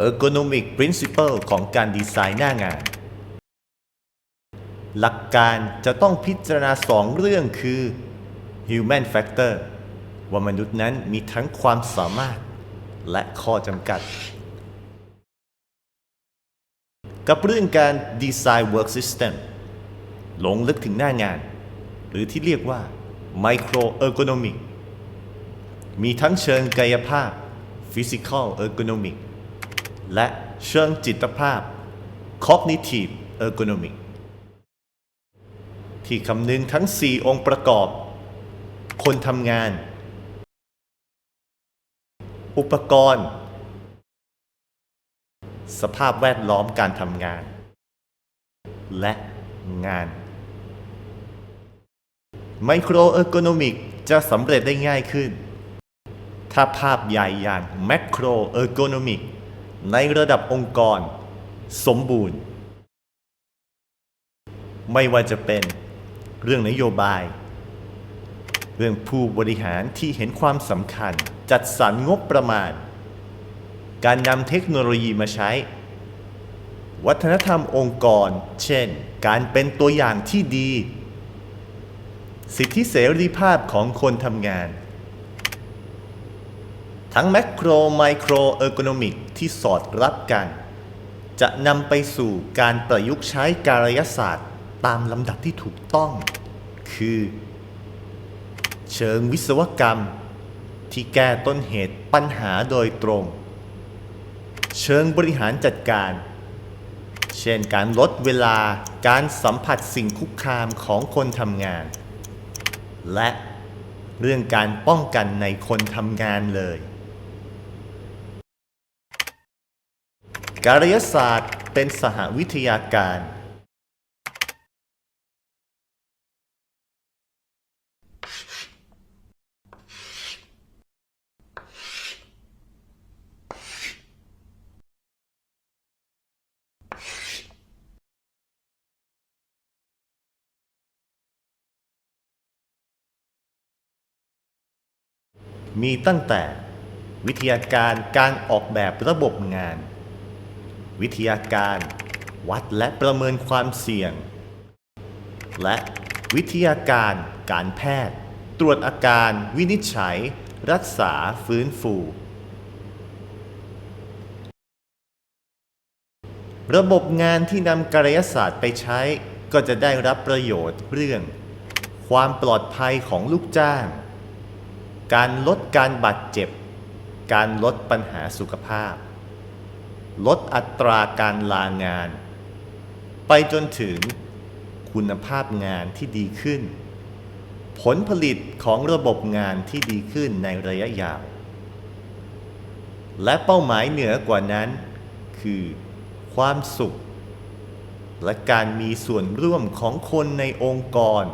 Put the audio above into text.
Ergonomic Principle ของการดีไซน์หน้างาน หลักการจะต้องพิจารณาสองเรื่องคือ Human Factor ว่ามนุษย์นั้นมีทั้งความสามารถและข้อจำกัด กับเรื่องการ Design Work System ลงลึกถึงหน้างาน หรือที่เรียกว่า Micro Ergonomic มีทั้งเชิงกายภาพ Physical Ergonomic และเชิงจิตภาพ Cognitive Ergonomic ที่คำนึงทั้ง 4 องค์ประกอบ คนทำงาน อุปกรณ์ สภาพแวดล้อมการทำงาน และงาน ไมโครเออร์โกนมิกจะสำเร็จได้ง่ายขึ้น ถ้าภาพใหญ่อย่างแมโครเออร์โกนมิก ในระดับองค์กร สมบูรณ์ ไม่ว่าจะเป็นเรื่องนโยบาย เรื่องผู้บริหารที่เห็นความสำคัญ จัดสรรงบประมาณ การนำเทคโนโลยีมาใช้ วัฒนธรรมองค์กร เช่น การเป็นตัวอย่างที่ดี สิทธิเสรีภาพของคนทำงาน ทั้งแม c โครไมโครเออร์โกนมิก ที่สอดรับกัน จะนำไปสู่การประยุกต์ใช้การยศาสตร์ตามลำดับที่ถูกต้อง คือ เชิงวิศวกรรม ที่แก้ต้นเหตุปัญหาโดยตรง เชิงบริหารจัดการ เช่นการลดเวลาการสัมผัสสิ่งคุกคามของคนทำงาน และเรื่องการป้องกันในคนทำงานเลย การยศาสตร์ เป็นสหวิทยาการ มีตั้งแต่วิทยาการการออกแบบระบบงาน วิทยาการ วัดและประเมินความเสี่ยง และวิทยาการ การแพทย์ ตรวจอาการ วินิจฉัย รักษาฟื้นฟู ระบบงานที่นำกายศาสตร์ไปใช้ ก็จะได้รับประโยชน์เรื่อง ความปลอดภัยของลูกจ้าง การลดการบาดเจ็บ การลดปัญหาสุขภาพ ลดอัตราการลางาน ไปจนถึงคุณภาพงานที่ดีขึ้น ผลผลิตของระบบงานที่ดีขึ้นในระยะยาว และเป้าหมายเหนือกว่านั้น คือความสุข และการมีส่วนร่วมของคนในองค์กร